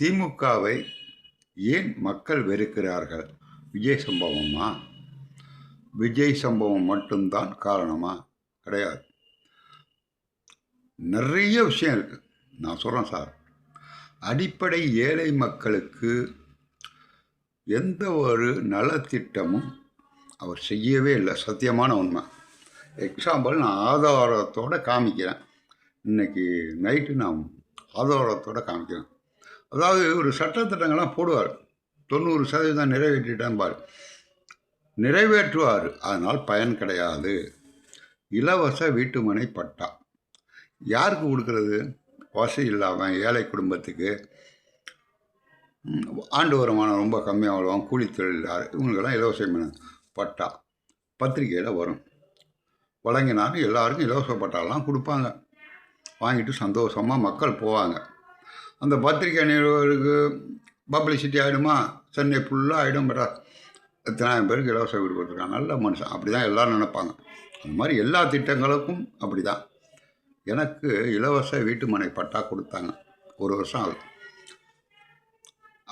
திமுகவை ஏன் மக்கள் வெறுக்கிறார்கள்? விஜய் சம்பவமா? விஜய் சம்பவம் மட்டும்தான் காரணமா? கிடையாது. நிறைய விஷயம் இருக்குது நான் சொல்கிறேன் சார். அடிப்படை ஏழை மக்களுக்கு எந்த ஒரு நலத்திட்டமும் அவர் செய்யவே இல்லை. சத்தியமான உண்மை. எக்ஸாம்பிள் நான் ஆதாரத்தோட காமிக்கிறேன். இன்னைக்கு நைட்டு நான் ஆதாரத்தோட காமிக்கிறேன். அதாவது ஒரு சட்டத்திட்டங்கள்லாம் போடுவார். தொண்ணூறு சதவீதம் நிறைவேற்றிட்டான் நிறைவேற்றுவார். அதனால் பயன் கிடையாது. இலவச வீட்டுமனை பட்டா. யாருக்கு கொடுக்கறது? வசதி இல்லாமல் ஏழை குடும்பத்துக்கு. ஆண்டு வருமானம் ரொம்ப கம்மியாக வருவாங்க கூலி தொழிலாளர் இவங்களுக்கெல்லாம் இலவச மீன் பட்டா பத்திரிக்கையில் வரும். வழங்கினாலும் எல்லாருக்கும் இலவச பட்டாலாம் கொடுப்பாங்க. வாங்கிட்டு சந்தோஷமாக மக்கள் போவாங்க. அந்த பத்திரிக்கை நிறுவனருக்கு பப்ளிசிட்டி ஆகிடுமா சென்னை ஃபுல்லாக ஆகிடும் பட்டா எத்தனாயிரம் பேருக்கு இலவச வீடு கொடுத்துருக்காங்க. நல்ல மனுஷன். அப்படி தான் எல்லோரும் நினைப்பாங்க. அந்த மாதிரி எல்லா திட்டங்களுக்கும் அப்படி தான் எனக்கு இலவச வீட்டுமனை பட்டா கொடுத்தாங்க. ஒரு வருஷம் ஆகுது.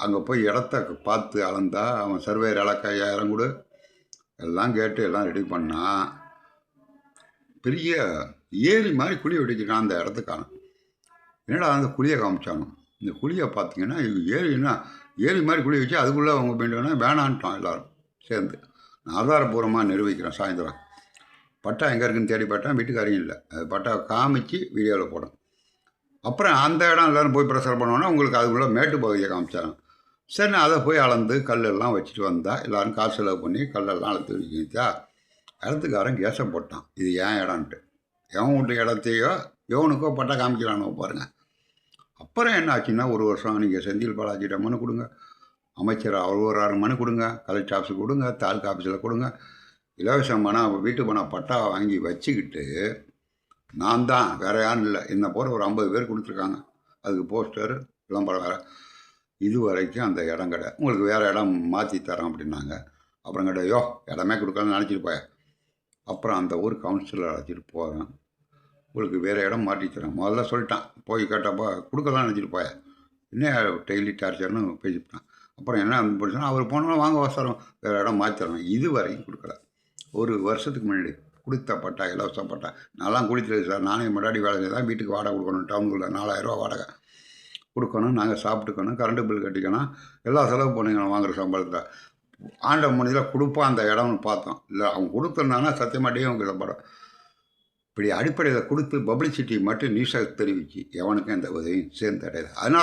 அங்கே போய் இடத்த பார்த்து அளந்தா அவன் சர்வேர் இலக்க ஐயாயிரம் கொடு. எல்லாம் கேட்டு எல்லாம் ரெடி பண்ணால் பெரிய ஏரி மாதிரி குழி வெட்டிச்சிருக்கான் அந்த இடத்துக்கான என்னடா அந்த குழியை காமிச்சானோ? இந்த குழியை பார்த்தீங்கன்னா இது ஏரின்னா ஏரி மாதிரி குழி வச்சு அதுக்குள்ளே அவங்க வேண்டியனா வேணான்ட்டான் எல்லாரும் சேர்ந்து. நான் ஆதாரபூர்வமாக நிரூபிக்கிறேன் சாயந்தரம். பட்டா எங்கே இருக்குன்னு தேடி பார்த்தா வீட்டுக்காரையும் இல்லை. அது பட்டா காமிச்சு வீடியோவில் போடும் அப்புறம் அந்த இடம் எல்லோரும் போய் பிரசர் பண்ணோன்னா உங்களுக்கு அதுக்குள்ளே மேட்டு பகுதியை காமிச்சாங்க சரி நான் அதை போய் அளந்து கல்லெல்லாம் வச்சுட்டு வந்தால் எல்லாரும் காசு செலவு பண்ணி கல்லெல்லாம் அளத்து வச்சுச்சா இடத்துக்காரன் கேசம் போட்டான். இது ஏன் இடம்ன்ட்டு. எவன் வீட்டு இடத்தையோ எவனுக்கோ பட்டா காமிக்கிறானோ பாருங்கள் அப்புறம் என்ன ஆச்சுன்னா ஒரு வருஷம் நீங்கள் செந்தில் பாலாஜிட்ட மனு கொடுங்க. அமைச்சர் அவர் ஒரு ஆறு மனு கொடுங்க. கலெக்டர் ஆஃபீஸுக்கு கொடுங்க. தாலுக்கா ஆஃபீஸில் கொடுங்க. இலவச பணம் வீட்டு பணம் பட்டா வாங்கி வச்சுக்கிட்டு நான் தான் வேற யாரும் இல்லை. என்னை போகிற ஒரு ஐம்பது பேர் கொடுத்துருக்காங்க. அதுக்கு போஸ்டர் விளம்பரம் வேறு. இது வரைக்கும் அந்த இடம் கடை உங்களுக்கு வேறு இடம் மாற்றி தரோம் அப்படின்னாங்க. அப்புறம் கிடையோ இடமே கொடுக்கலன்னு நினச்சிட்டு போய். அப்புறம் அந்த ஊர் கவுன்சிலர் அழைச்சிட்டு போகிறேன் உங்களுக்கு வேறு இடம் மாற்றி தரேன். முதல்ல சொல்லிட்டான். போய் கேட்டப்போ கொடுக்கலாம் நினச்சிட்டு போய என்ன டெய்லி டார்ச்சர்னு பேசிவிட்டான் அப்புறம் என்ன பிடிச்சோன்னா அவர் போனாலும் வாங்க வசரம் வேறு இடம் மாற்றிடணும் இது வரைக்கும் கொடுக்கல. ஒரு வருஷத்துக்கு முன்னாடி கொடுத்த பட்டா இலவச பட்டா. நான்லாம் குடித்தது சார். நானே முன்னாடி வேலை தான் வீட்டுக்கு வாடகை கொடுக்கணும். டவுனுக்குள்ளே நாலாயிரரூவா வாடகை. கொடுக்கணும் நாங்கள் சாப்பிட்டுக்கணும் கரண்ட்டு பில் கட்டிக்கணும் எல்லா செலவு பண்ணிக்கணும் வாங்குற சம்பளத்தில் ஆண்ட மணியில் கொடுப்பான் அந்த இடம்னு பார்த்தோம். இல்லை அவங்க கொடுத்துருந்தானா சத்தியமாட்டே அவங்க சம்பளம் இப்படி அடிப்படையில் கொடுத்து பப்ளிசிட்டி மட்டும் நியூஸாக தெரிவிச்சு எவனுக்கும் எந்த உதவியும் சேர்ந்து அடையாது அதனால்